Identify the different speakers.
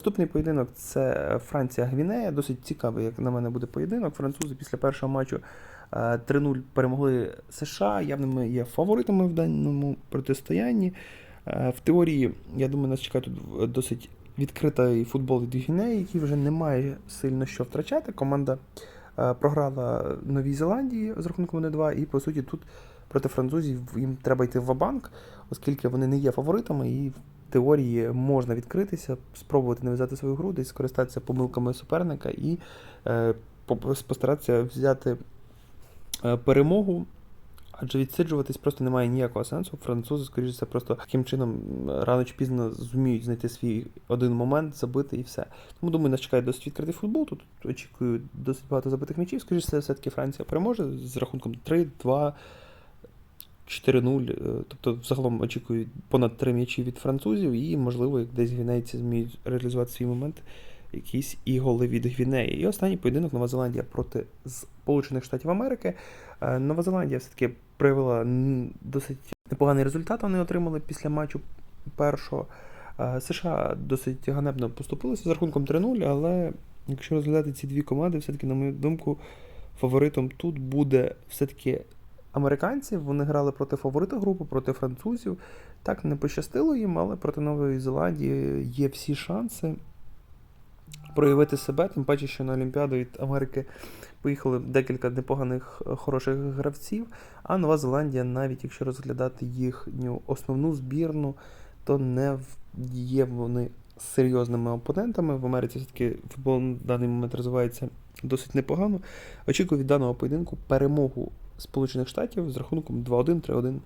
Speaker 1: Наступний поєдинок це Франція-Гвінея. Досить цікавий, як на мене буде поєдинок. Французи після першого матчу е, 3-0 перемогли США. Явними є фаворитами в даному протистоянні. Е, В теорії, я думаю, нас чекає тут досить відкритий футбол від Гвінеї, який вже не має сильно що втрачати. Команда е, програла Новій Зеландії з рахунком 1-2, і по суті тут проти французів їм треба йти в вабанк, оскільки вони не є фаворитами, і в теорії можна відкритися, спробувати нав'язати свою гру, десь скористатися помилками суперника і е, постаратися взяти е, перемогу. Адже відсиджуватись просто немає ніякого сенсу. Французи, скоріше, це просто таким чином рано чи пізно зуміють знайти свій один момент, забити і все. Тому думаю, нас чекає досить відкритий футбол. Тут очікую досить багато забитих м'ячів. Скоріше, все, все-таки Франція переможе з рахунком 3-2. 4-0, е, тобто загалом очікую понад 3 м'ячі від французів, і, можливо, десь гвінейці зміють реалізувати свій момент, якісь і голи від Гвінеї. І останній поєдинок Нова Зеландія проти Сполучених Штатів Америки. Е, Нова Зеландія все-таки проявила м, досить непоганий результат. Вони отримали після матчу першого. Е, США досить ганебно поступилися з рахунком 3-0, але якщо розглядати ці дві команди, все-таки, на мою думку, фаворитом тут буде все-таки американці. Вони грали проти фаворита групи, проти французів. Так не пощастило їм, але проти Нової Зеландії є всі шанси проявити себе, тим паче, що на Олімпіаду від Америки поїхали декілька непоганих е, хороших гравців. А Нова Зеландія, навіть якщо розглядати їхню основну збірну, то не є вони серйозними опонентами. В Америці все-таки футбол на даний момент розвивається досить непогано. Очікую від даного поєдинку перемогу Сполучених Штатів з рахунком 2-1, 3-1.